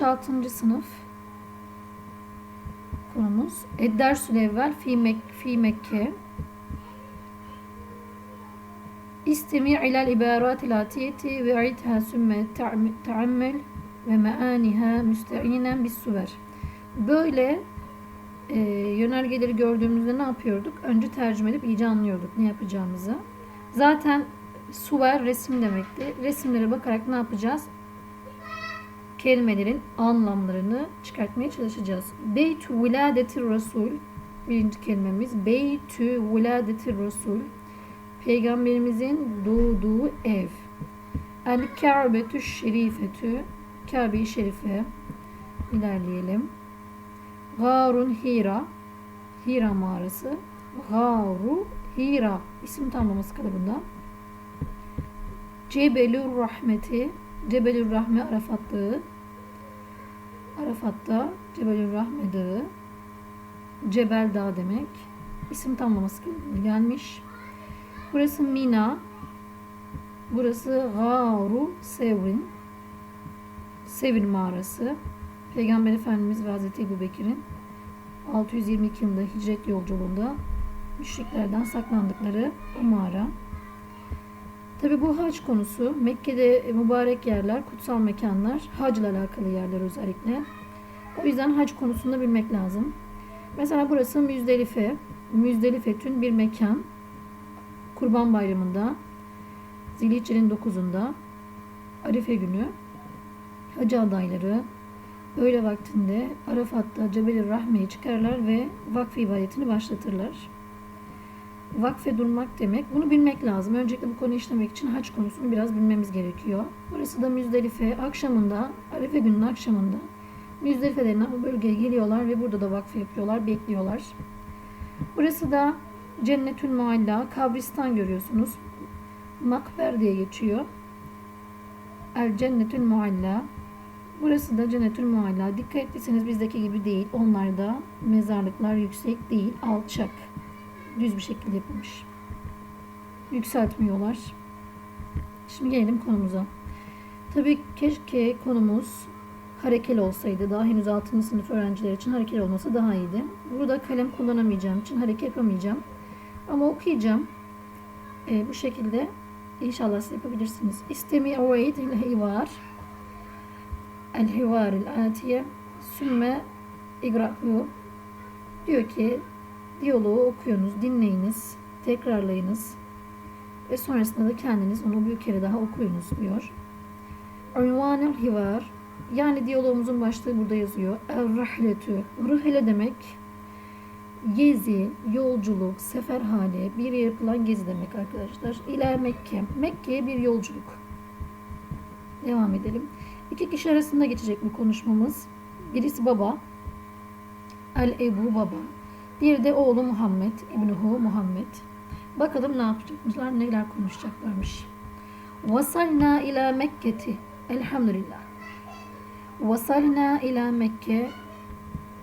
6. sınıf konumuz Eddersül evvel fi, Mek fi Mekke İstemi ilal ibaratil atiyeti ve aritha sümme taammel ve meaniha müsteinen bis suver. Böyle e, yönergeleri gördüğümüzde ne yapıyorduk? Önce tercüme edip iyice anlıyorduk ne yapacağımızı. Zaten suver resim demekti. Resimlere bakarak ne yapacağız? Kelimelerin anlamlarını çıkartmaya çalışacağız. Beytü viladeti Resul birinci kelimemiz. Beytü viladeti Resul peygamberimizin doğduğu ev. El Kâbetü şerifetü Kabe-i Şerife ilerleyelim. Garun Hira Hira mağarası. Garu Hira isim tamlaması kalıbında. Cebelur Rahmeti Cebelür Rahme Arafat Dağı. Arafat'ta Cebelür Rahme Dağı. Cebel Dağ demek. İsim tamlaması gelmiş. Burası Mina. Burası Garu Sevrin. Sevir mağarası. Peygamber Efendimiz ve Hazreti Ebu Bekir'in 622 yılında hicret yolculuğunda müşriklerden saklandıkları o mağara. Tabi bu hac konusu Mekke'de mübarek yerler, kutsal mekanlar, hac ile alakalı yerler özellikle. O yüzden hac konusunda bilmek lazım. Mesela burası Müzdelife. Müzdelifetün bir mekan. Kurban Bayramı'nda Zilhicce'nin 9'unda Arife günü hacı adayları öğle vaktinde Arafat'ta Cebel-i Rahme'yi çıkarlar ve vakfı ibadetini başlatırlar vakfe durmak demek. Bunu bilmek lazım. Öncelikle bu konuyu işlemek için haç konusunu biraz bilmemiz gerekiyor. Burası da Müzdelife. Akşamında, Arife gününün akşamında Müzdelife denilen bu bölgeye geliyorlar ve burada da vakfe yapıyorlar, bekliyorlar. Burası da Cennetül Mualla, kabristan görüyorsunuz. Makber diye geçiyor. El Cennetül Mualla. Burası da Cennetül Mualla. Dikkat ettiyseniz bizdeki gibi değil. Onlarda mezarlıklar yüksek değil, alçak düz bir şekilde yapılmış. Yükseltmiyorlar. Şimdi gelelim konumuza. Tabii keşke konumuz harekeli olsaydı. Daha henüz 6. sınıf öğrenciler için harekeli olması daha iyiydi. Burada kalem kullanamayacağım için hareket yapamayacağım. Ama okuyacağım. E, bu şekilde inşallah siz yapabilirsiniz. İstemi uveyd il hivar el hivar el atiye sümme igra'hu diyor ki Diyaloğu okuyunuz, dinleyiniz, tekrarlayınız ve sonrasında da kendiniz onu bir kere daha okuyunuz diyor. Unvanel hivar yani diyalogumuzun başlığı burada yazıyor. Er-rahletü. Rıhle demek gezi, yolculuk, sefer hali, bir yere yapılan gezi demek arkadaşlar. İler Mekke. Mekke'ye bir yolculuk. Devam edelim. İki kişi arasında geçecek bu konuşmamız. Birisi baba. El Ebu baba. Bir de oğlu Muhammed, İbnuhu Muhammed. Bakalım ne yapacakmışlar, neler konuşacaklarmış. Vasalna ila Mekke'ti. Elhamdülillah. Vasalna ila Mekke.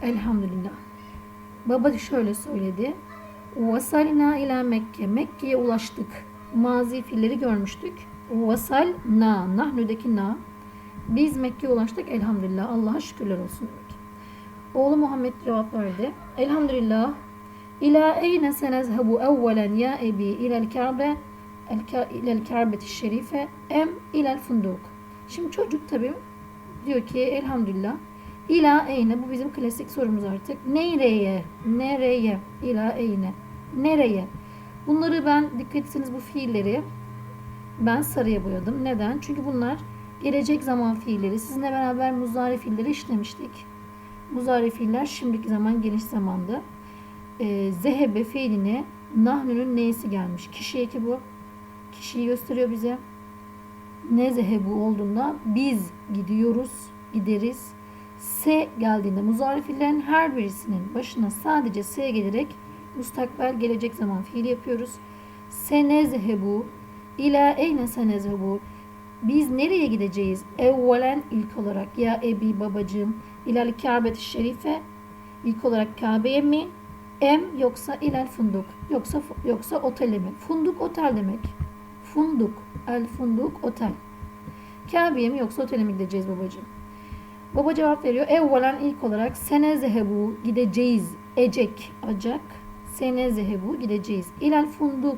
Elhamdülillah. Baba şöyle söyledi. Vasalna ila Mekke. Mekke'ye ulaştık. Mazi fiilleri görmüştük. Vasal na. Nahnu'daki na. Biz Mekke'ye ulaştık. Elhamdülillah. Allah'a şükürler olsun. Oğlu Muhammed cevap verdi. Elhamdülillah. İlâ eyne senezhebu evvelen ya ebi ilel kâbe ilel kâbeti şerife em ilel funduk. Şimdi çocuk tabi diyor ki elhamdülillah. İlâ eyne bu bizim klasik sorumuz artık. Nereye? Nereye? İlâ eyne. Nereye? Bunları ben dikkat etseniz bu fiilleri ben sarıya boyadım. Neden? Çünkü bunlar gelecek zaman fiilleri. Sizinle beraber muzari fiilleri işlemiştik. Muzari fiiller şimdiki zaman geniş zamanda. E, zehebe fiiline nahnünün neyisi gelmiş. Kişi eki bu. Kişiyi gösteriyor bize. Ne zehebu olduğunda biz gidiyoruz, gideriz. S geldiğinde muzari fiillerin her birisinin başına sadece S gelerek mustakbel gelecek zaman fiili yapıyoruz. Senezehebu ila eyne senezehebu biz nereye gideceğiz? Evvelen ilk olarak ya Ebi babacığım İlal Kabe-i Şerife ilk olarak Kabe'ye mi? Em yoksa ilal funduk yoksa yoksa otele mi? Funduk otel demek. Funduk. El funduk otel. Kabe'ye mi yoksa otele mi gideceğiz babacığım? Baba cevap veriyor. Evvelen ilk olarak sene zehebu gideceğiz. Ecek acak. Sene zehebu gideceğiz. İlel funduk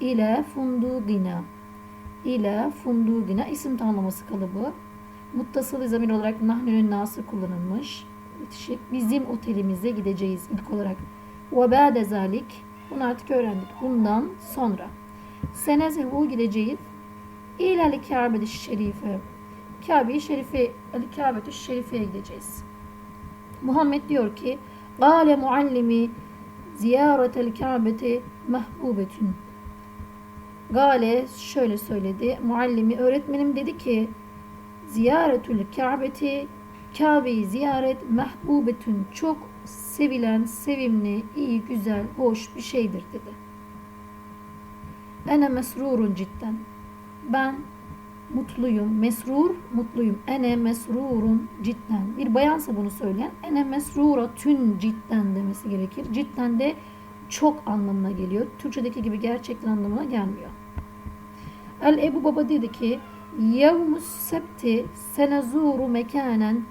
ile fundugina ile fundugina isim tamlaması kalıbı. Muttasıl zamir olarak nahnünün nası kullanılmış. Bitişik. Bizim otelimize gideceğiz ilk olarak. Ve ba'de zalik. Bunu artık öğrendik. Bundan sonra. Sene zehebu gideceğiz. İlel Kabe'de şerife. Kabe-i Şerife, Kabe-i Şerife'ye gideceğiz. Muhammed diyor ki, Gale muallimi ziyaretel Kabe'ti mahbubetün. Gale şöyle söyledi. Muallimi öğretmenim dedi ki ziyaretül Kabe'ti Kabe'yi ziyaret mahbubetün çok sevilen, sevimli, iyi, güzel, hoş bir şeydir dedi. Ene mesrurun cidden. Ben mutluyum, mesrur, mutluyum. Ene mesrurun cidden. Bir bayansa bunu söyleyen ene mesrura tün cidden demesi gerekir. Cidden de çok anlamına geliyor. Türkçedeki gibi gerçekten anlamına gelmiyor. El Ebu Baba dedi ki Yevmus sebti senezuru mekanen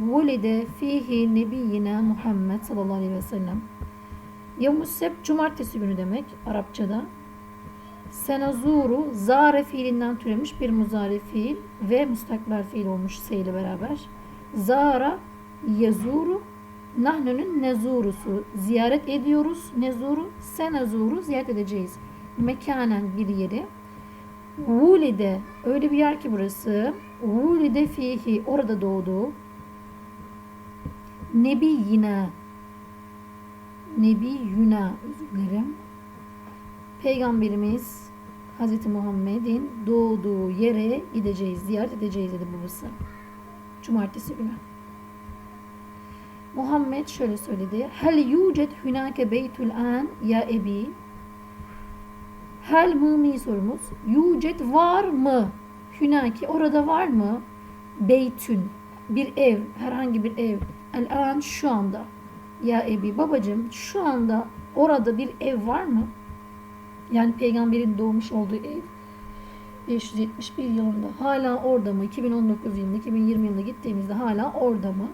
vulide fihi nebiyyina Muhammed sallallahu aleyhi ve sellem. Yevmus sebt cumartesi günü demek Arapçada. Senazuru zare fiilinden türemiş bir muzari fiil ve müstakbel fiil olmuş se ile beraber. Zara yazuru nahnünün nezurusu. Ziyaret ediyoruz. Nezuru senazuru ziyaret edeceğiz. Mekanen bir yeri. Vulide öyle bir yer ki burası. Vulide fihi orada doğdu. Nebi yine Nebi Yuna özür dilerim. Peygamberimiz Hz. Muhammed'in doğduğu yere gideceğiz, ziyaret edeceğiz dedi babası. Cumartesi günü. Muhammed şöyle söyledi. Hel yucet hünake beytul an ya ebi. Hel mı sorumuz. Yucet var mı? Hünake orada var mı? Beytün bir ev, herhangi bir ev. El an şu anda. Ya ebi babacığım şu anda orada bir ev var mı? Yani peygamberin doğmuş olduğu ev 571 yılında hala orada mı? 2019 yılında, 2020 yılında gittiğimizde hala orada mı?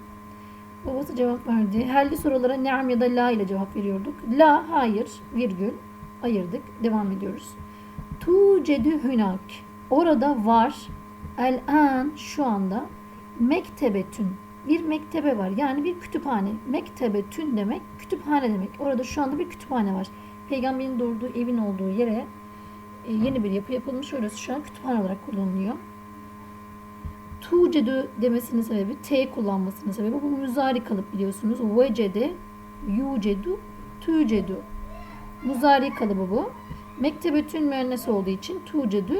Babası cevap verdi. Herli sorulara ne'am ya da la ile cevap veriyorduk. La, hayır, virgül, ayırdık. Devam ediyoruz. Tucedü hünak. Orada var. El an, şu anda. Mektebetün. Bir mektebe var. Yani bir kütüphane. Mektebetün demek, kütüphane demek. Orada şu anda bir kütüphane var. Peygamberin doğduğu evin olduğu yere e, yeni bir yapı yapılmış. Orası şu an kütüphane olarak kullanılıyor. Tucedü demesinin sebebi T kullanmasının sebebi bu müzari kalıp biliyorsunuz. Vecede, yucedu, tucedu. Müzari kalıbı bu. Mektebetün müennesi olduğu için tucedü,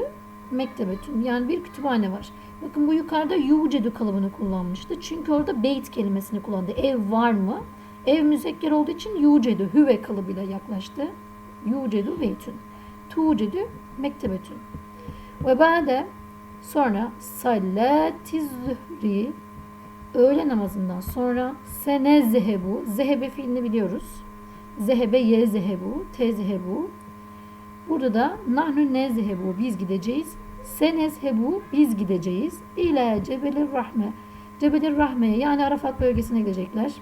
mektebetün. Yani bir kütüphane var. Bakın bu yukarıda yucedu kalıbını kullanmıştı. Çünkü orada beyt kelimesini kullandı. Ev var mı? Ev müzekker olduğu için yucedu, hüve kalıbıyla yaklaştı. Yucedu beytün. Tucedu mektebetün. Ve ba'de sonra salati zühri öğle namazından sonra sene zehebu zehebe fiilini biliyoruz. Zehebe ye zehebu te zehebu Burada da nahnu ne zehebu biz gideceğiz. Senezhebu biz gideceğiz. İle cebelir rahme. Cebelir rahmeye yani Arafat bölgesine gidecekler.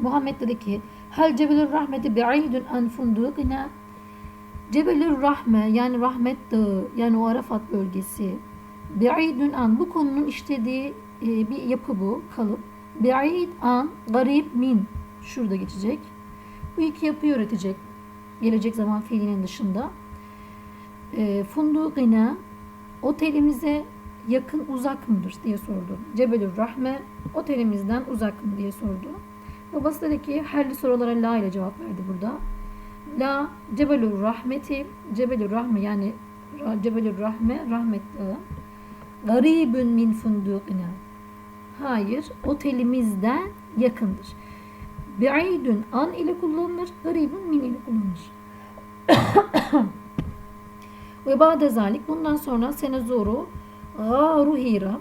Muhammed dedi ki Hel Cebelül Rahmeti bi'idun an fundukina Cebelül Rahme yani rahmet dağı yani o Arafat bölgesi bi'idun an bu konunun işlediği e, bir yapı bu kalıp bi'id an garib min şurada geçecek. Bu iki yapıyı öğretecek. Gelecek zaman fiilinin dışında. E, fundukina otelimize yakın uzak mıdır diye sordu. Cebelül Rahme otelimizden uzak mı diye sordu. Babası dedi ki herli sorulara la ile cevap verdi burada. La Cebelur Rahmeti Cebelur Rahme yani Cebelur Rahme rahmet dağı. Garibün min fundukina. Hayır, otelimizden yakındır. Bi'idün an ile kullanılır, garibün min ile kullanılır. Ve ba'de zalik bundan sonra sene zoru garu hira.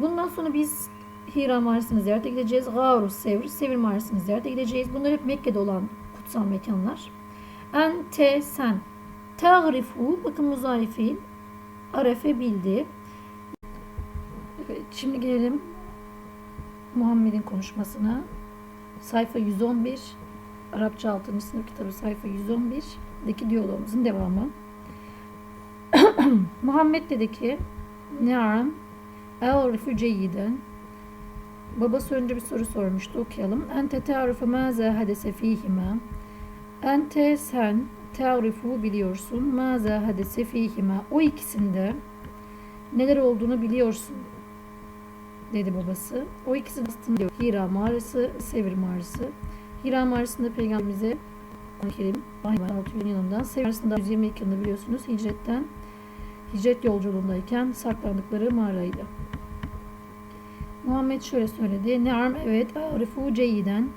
Bundan sonra biz Hira mağarasını ziyarete gideceğiz. Gavru Sevr, Sevr mağarasını ziyarete gideceğiz. Bunlar hep Mekke'de olan kutsal mekanlar. Ente sen. Tağrifu, bakın muzari fiil. Arefe bildi. Evet. Şimdi gelelim Muhammed'in konuşmasına. Sayfa 111. Arapça 6. sınıf kitabı sayfa 111'deki diyalogumuzun devamı. Muhammed dedi ki Ne'am E'rifu ceyyiden Babası önce bir soru sormuştu okuyalım. Ente te'arifu maza hadese fihima Ente sen te'arifu biliyorsun maza hadese fihima O ikisinde neler olduğunu biliyorsun dedi babası. O ikisi de diyor. Hira mağarası, Sevir mağarası. Hira mağarasında peygamberimize Kerim Ahmet 600 yılında Sevir mağarasında 122 yılında biliyorsunuz hicretten hicret yolculuğundayken saklandıkları mağaraydı. Muhammed şöyle söyledi. Ne'am evet arifu ceyiden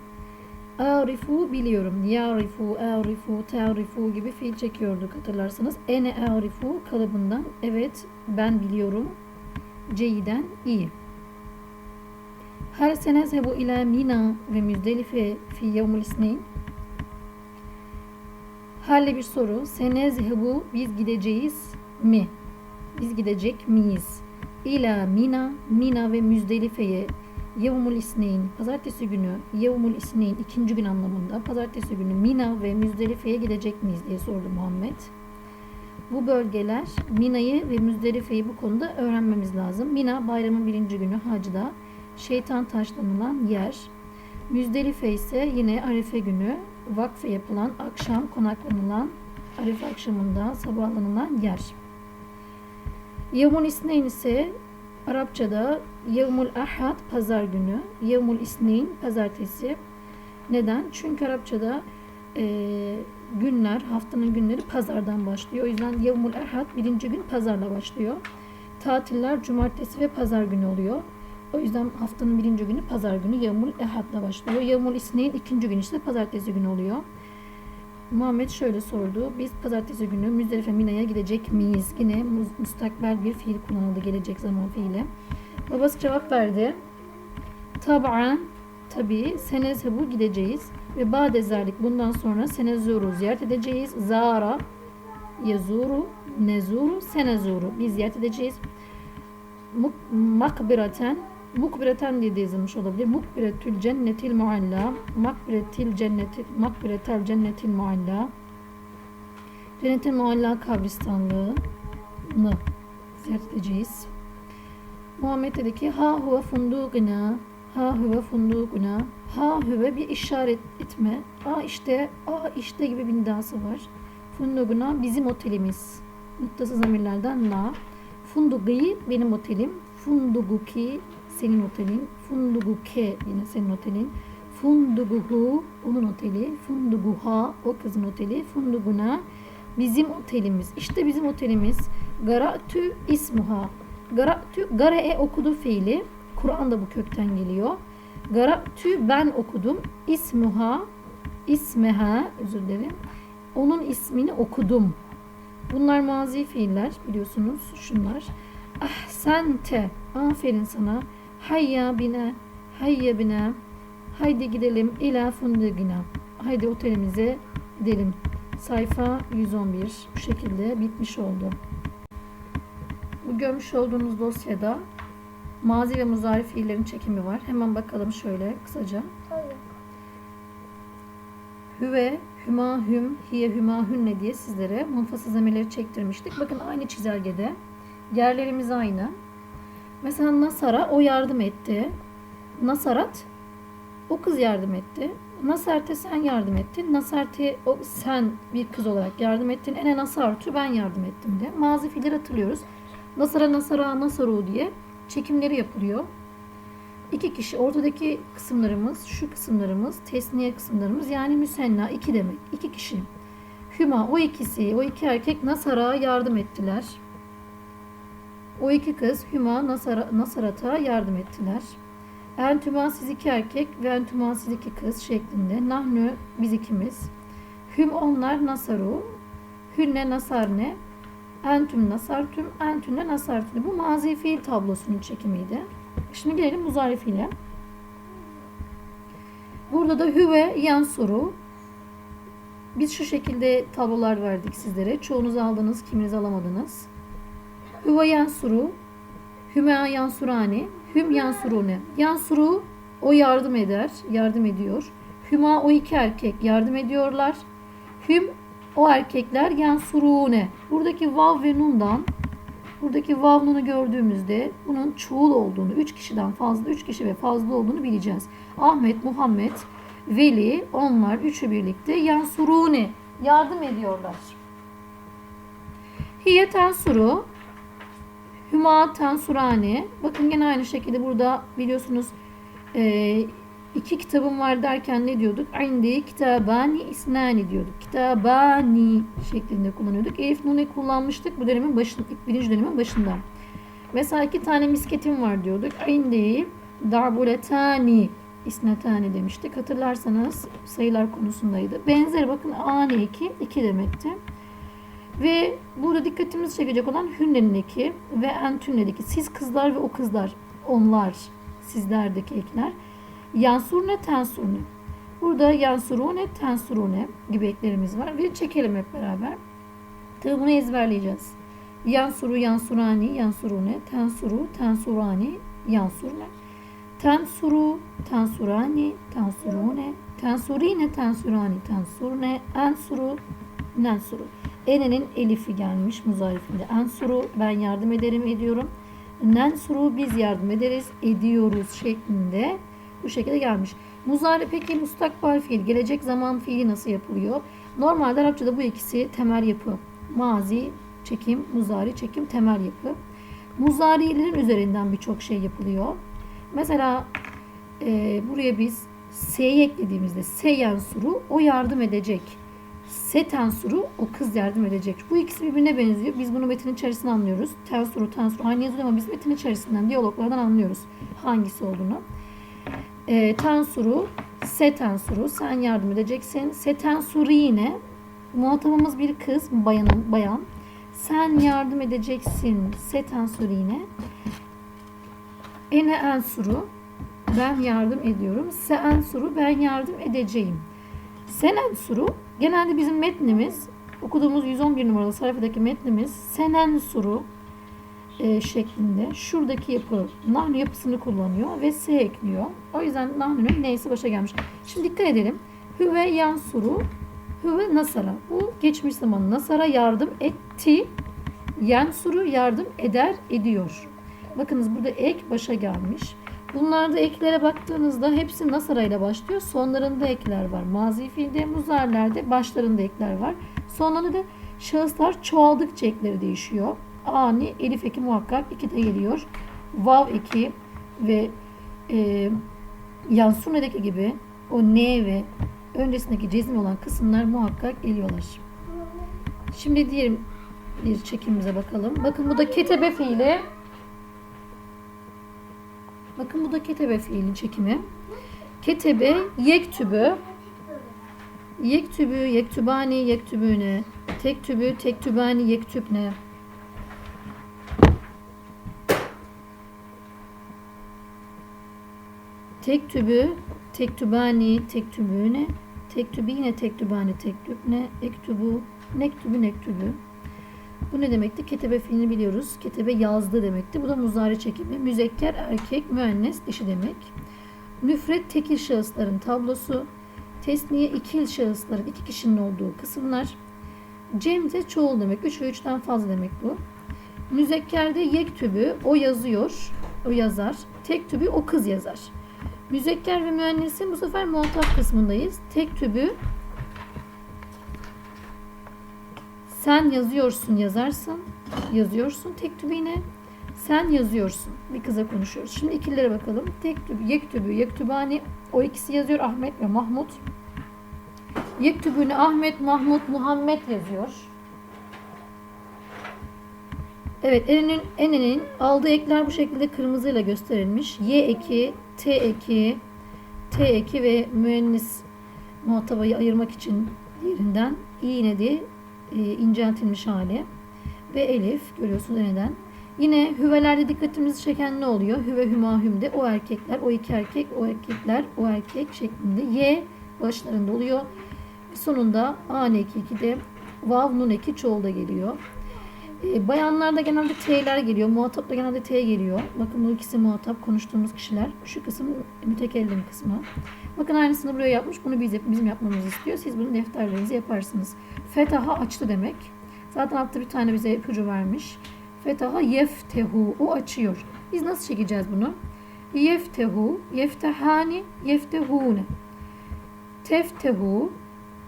Arifu biliyorum. Yarifu, arifu, ta'rifu gibi fiil çekiyorduk hatırlarsanız. Ene arifu kalıbından evet ben biliyorum. Ceyiden iyi. Her sene zebu ila Mina ve Müzdelife fi yevmul. Halle bir soru. Senezhebu biz gideceğiz mi? Biz gidecek miyiz? İla Mina, Mina ve Müzdelife'ye Yevmul İsneyn, pazartesi günü Yevmul İsneyn ikinci gün anlamında pazartesi günü Mina ve Müzdelife'ye gidecek miyiz diye sordu Muhammed. Bu bölgeler Mina'yı ve Müzdelife'yi bu konuda öğrenmemiz lazım. Mina bayramın birinci günü hacda şeytan taşlanılan yer. Müzdelife ise yine Arife günü vakfe yapılan akşam konaklanılan Arife akşamında sabahlanılan yer. Yevmul İsneyn ise Arapçada Yevmul Ahad pazar günü, Yevmul İsneyn pazartesi. Neden? Çünkü Arapçada e, günler, haftanın günleri pazardan başlıyor. O yüzden Yevmul Ahad birinci gün pazarla başlıyor. Tatiller cumartesi ve pazar günü oluyor. O yüzden haftanın birinci günü pazar günü Yevmul Ehad'la başlıyor. Yevmul İsneyn ikinci gün ise pazartesi günü oluyor. Muhammed şöyle sordu. Biz pazartesi günü Müzdelife Mina'ya gidecek miyiz? Yine müstakbel bir fiil kullanıldı gelecek zaman fiili. Babası cevap verdi. Tab'an tabi senezhebu gideceğiz. Ve ba'de zalik bundan sonra senezuru ziyaret edeceğiz. Zara yazuru nezuru senezuru biz ziyaret edeceğiz. Makbiraten Mukbireten diye de yazılmış olabilir. Mukbiretül cennetil mualla. Makbiretil cennetil makbiretel cennetil mualla. Cennetil mualla kabristanlığını ziyaret edeceğiz. Muhammed dedi ki ha huve funduguna ha huve funduguna ha huve bir işaret etme. A işte a işte gibi bir nidası var. Funduguna bizim otelimiz. Muttasız zamirlerden na. Fundugi benim otelim. Funduguki senin otelin. Funduguke yine senin otelin. Funduguhu onun oteli. Funduguha o kızın oteli. Funduguna bizim otelimiz. İşte bizim otelimiz. Garatü ismuha. Garatü gare'e okudu fiili. Kur'an da bu kökten geliyor. Garatü ben okudum. İsmuha ismeha özür dilerim. Onun ismini okudum. Bunlar mazi fiiller biliyorsunuz şunlar. Ahsente aferin sana. Hayya bine, hayya bine. Haydi gidelim ila fundugina. Haydi otelimize gidelim. Sayfa 111 bu şekilde bitmiş oldu. Bu görmüş olduğunuz dosyada mazi ve muzari fiillerin çekimi var. Hemen bakalım şöyle kısaca. Hayır. Hüve, hüma, hüm, hiye, hüma, hünne diye sizlere munfasız emirleri çektirmiştik. Bakın aynı çizelgede. Yerlerimiz aynı. Mesela Nasar'a o yardım etti. Nasarat o kız yardım etti. Nasart'e sen yardım ettin. Nasart'e o sen bir kız olarak yardım ettin. Ene Nasart'u ben yardım ettim de. Mazi fiilleri hatırlıyoruz. Nasara Nasara Nasaru diye çekimleri yapılıyor. İki kişi ortadaki kısımlarımız, şu kısımlarımız, tesniye kısımlarımız yani müsenna iki demek. İki kişi. Hüma o ikisi, o iki erkek Nasar'a yardım ettiler. O iki kız Hüma Nasara, Nasarat'a yardım ettiler. Entüma siz iki erkek ve entüma siz iki kız şeklinde. Nahnu biz ikimiz. Hüm onlar Nasaru. Hünne Nasarne. Entüm Nasartüm. Entünne Nasartüm. Bu mazi fiil tablosunun çekimiydi. Şimdi gelelim muzari fiile. Burada da hüve yansuru. Biz şu şekilde tablolar verdik sizlere. Çoğunuz aldınız, kiminiz alamadınız. Hüve yansuru, hüme yansurani, Hüm yansurune. Yansuru o yardım eder, yardım ediyor. Hüma o iki erkek yardım ediyorlar. Hüm o erkekler yansurune. Buradaki vav ve nundan buradaki vav nunu gördüğümüzde bunun çoğul olduğunu, üç kişiden fazla, üç kişi ve fazla olduğunu bileceğiz. Ahmet, Muhammed, Veli onlar üçü birlikte yansurune yardım ediyorlar. Hiye tensuru Hüma tensurani. Bakın gene aynı şekilde burada biliyorsunuz e, iki kitabım var derken ne diyorduk? Indi kitabani isnani diyorduk. Kitabani şeklinde kullanıyorduk. Elif nuni kullanmıştık bu dönemin başında, birinci dönemin başında. Mesela iki tane misketim var diyorduk. Indi darbuletani isnetani demiştik. Hatırlarsanız sayılar konusundaydı. Benzeri bakın ani 2, 2 demekti. Ve burada dikkatimizi çekecek olan hünnenindeki ve entünnedeki siz kızlar ve o kızlar onlar sizlerdeki ekler. Yansurne tensurne. Burada yansurune tensurune gibi eklerimiz var. Bir çekelim hep beraber. Tabi bunu ezberleyeceğiz. Yansuru yansurani yansurune tensuru tensurani yansurne. Tensuru tensurani tensurune tensurine tensurani tensurne ensuru nensuru. Ene'nin elifi gelmiş muzarifinde. Ensuru ben yardım ederim ediyorum. Nensuru biz yardım ederiz ediyoruz şeklinde bu şekilde gelmiş. Muzari peki mustakbal fiil, gelecek zaman fiili nasıl yapılıyor? Normalde Arapçada bu ikisi temel yapı. Mazi, çekim, muzari, çekim, temel yapı. Muzarilerin üzerinden birçok şey yapılıyor. Mesela e, buraya biz S'yi eklediğimizde se yansuru o yardım edecek. Se tensuru o kız yardım edecek. Bu ikisi birbirine benziyor. Biz bunu metnin içerisinde anlıyoruz. Tensuru, tensuru aynı yazılıyor ama biz metin içerisinden, diyaloglardan anlıyoruz hangisi olduğunu. E, tensuru, se tensuru sen yardım edeceksin. Se tensuru yine muhatabımız bir kız, bayanın bayan. Sen yardım edeceksin. Se tensuru yine. Ene ensuru ben yardım ediyorum. Se ensuru ben yardım edeceğim. Sen ensuru genelde bizim metnimiz okuduğumuz 111 numaralı sayfadaki metnimiz senen suru e, şeklinde şuradaki yapı nahnu yapısını kullanıyor ve s ekliyor. O yüzden nahnunun neyse başa gelmiş. Şimdi dikkat edelim. Hüve yansuru hüve nasara. Bu geçmiş zaman nasara yardım etti. Yansuru yardım eder ediyor. Bakınız burada ek başa gelmiş. Bunlarda eklere baktığınızda hepsi nasara ile başlıyor. Sonlarında ekler var. Mazi fiilde, muzarlerde başlarında ekler var. Sonlarında da şahıslar çoğaldıkça ekleri değişiyor. Ani, elif eki muhakkak iki de geliyor. Vav eki ve e, Yansune'deki gibi o ne ve öncesindeki cezim olan kısımlar muhakkak geliyorlar. Şimdi diğer bir çekimimize bakalım. Bakın bu da ketebe fiili. Bakın bu da ketebe fiilin çekimi. Ketebe yektübü yektübü yektübani yektübüne tektübü tektübani yektübne tektübü tektübani tektübüne tektübine tektübani tektübne ektubu nektübü nektübü bu ne demekti? Ketebe fiilini biliyoruz. Ketebe yazdı demekti. Bu da muzari çekimi. Müzekker erkek, müennes dişi demek. Müfret tekil şahısların tablosu. Tesniye ikil şahısların iki kişinin olduğu kısımlar. Cem'de çoğul demek. Üç ve üçten fazla demek bu. Müzekkerde yektübü o yazıyor. O yazar. Tektübü o kız yazar. Müzekker ve müennesin bu sefer muhatap kısmındayız. Tektübü Sen yazıyorsun yazarsın. Yazıyorsun tektübüne. Sen yazıyorsun. Bir kıza konuşuyoruz. Şimdi ikililere bakalım. Tektübü, yektübü, yektübani. O ikisi yazıyor Ahmet ve Mahmut. Yektübüne Ahmet, Mahmut, Muhammed yazıyor. Evet enenin, enenin aldığı ekler bu şekilde kırmızıyla gösterilmiş. Y eki, T eki, T eki ve müennis muhatabayı ayırmak için diğerinden i diye e, inceltilmiş hali ve elif görüyorsunuz neden. Yine hüvelerde dikkatimizi çeken ne oluyor? Hüve hüma hümde o erkekler, o iki erkek, o erkekler, o erkek şeklinde y başlarında oluyor. Sonunda a eki 2'de vav nun eki çoğulda geliyor. E, bayanlarda genelde T'ler geliyor. Muhatapta genelde T geliyor. Bakın bu ikisi muhatap konuştuğumuz kişiler. Şu kısım mütekellim kısmı. Bakın aynısını buraya yapmış. Bunu biz, bizim yapmamızı istiyor. Siz bunu defterlerinize yaparsınız. Fetaha açtı demek. Zaten altta bir tane bize ipucu vermiş. Fetaha yeftehu. O açıyor. Biz nasıl çekeceğiz bunu? Yeftehu, yeftehani, yeftehune. Teftehu,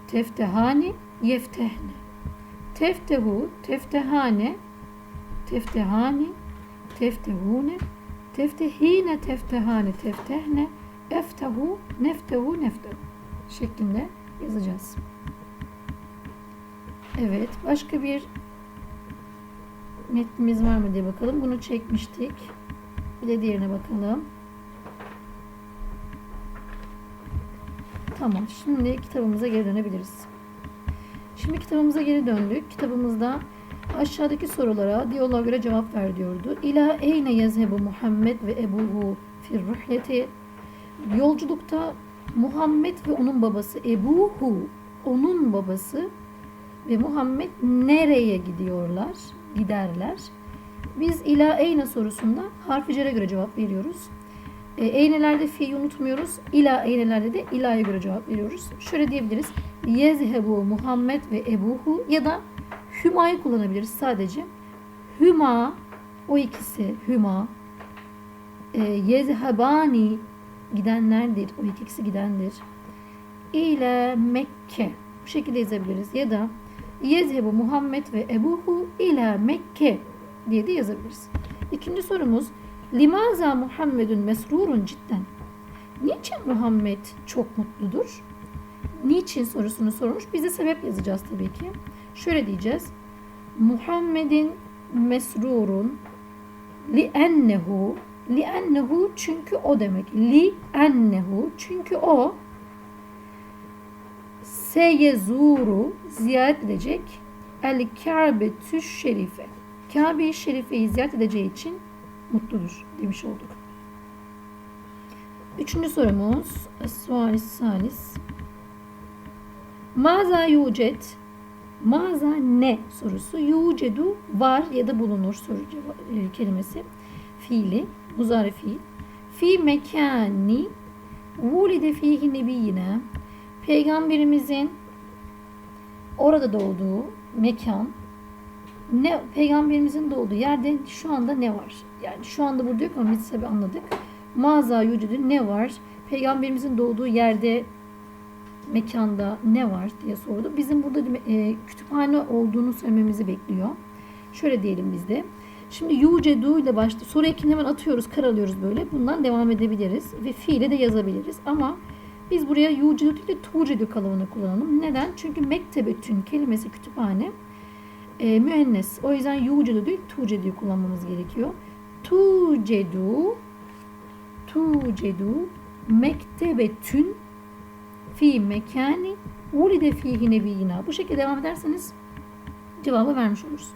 teftehani, yeftehne. Teftehu, teftehane, teftehani, teftehune, teftehine, teftehane, teftehne, eftehu, neftehu, neftehu şeklinde yazacağız. Evet, başka bir metnimiz var mı diye bakalım. Bunu çekmiştik. Bir de diğerine bakalım. Tamam, şimdi kitabımıza geri dönebiliriz. Şimdi kitabımıza geri döndük. Kitabımızda aşağıdaki sorulara diyaloğa göre cevap ver diyordu. İla eyne yazhebu Muhammed ve ebuhu fir ruhleti. Yolculukta Muhammed ve onun babası Ebuhu, onun babası ve Muhammed nereye gidiyorlar? Giderler. Biz ila eyne sorusunda harfi cere göre cevap veriyoruz. E, eynelerde fi'yi unutmuyoruz. İla eynelerde de ila'ya göre cevap veriyoruz. Şöyle diyebiliriz. Yezhebu Muhammed ve Ebuhu ya da Hüma'yı kullanabiliriz sadece. Hüma o ikisi Hüma e, Yezhebani gidenlerdir. O ikisi gidendir. İle Mekke bu şekilde yazabiliriz. Ya da Yezhebu Muhammed ve Ebuhu ila Mekke diye de yazabiliriz. İkinci sorumuz Limaza Muhammedun mesrurun cidden. Niçin Muhammed çok mutludur? Niçin sorusunu sormuş. Biz de sebep yazacağız tabii ki. Şöyle diyeceğiz. Muhammedin mesrurun li ennehu li ennehu çünkü o demek. Li ennehu çünkü o seyezuru ziyaret edecek el Kabe'tü şerife. Kabe-i Şerife'yi ziyaret edeceği için mutludur demiş olduk. Üçüncü sorumuz Sualis Salis Maza yucet Maza ne sorusu. Yucedu var ya da bulunur soru cevabı, kelimesi. Fiili, muzari fiil. Fi mekani vulide fihi nebiyine Peygamberimizin orada doğduğu mekan ne peygamberimizin doğduğu yerde şu anda ne var? Yani şu anda burada yok ama tabi anladık. Maza yücüdü ne var? Peygamberimizin doğduğu yerde mekanda ne var diye sordu. Bizim burada e, kütüphane olduğunu söylememizi bekliyor. Şöyle diyelim biz de. Şimdi yucedu ile başta soru ekini hemen atıyoruz, karalıyoruz böyle. Bundan devam edebiliriz ve fiile de yazabiliriz. Ama biz buraya yucedu de tucedu kalıbını kullanalım. Neden? Çünkü mektebetün kelimesi kütüphane e, müennes. O yüzden yucedu değil tucedu kullanmamız gerekiyor. Tucedu tucedu mektebetün fi mekani ulide fihi nebiyina. Bu şekilde devam ederseniz cevabı vermiş oluruz.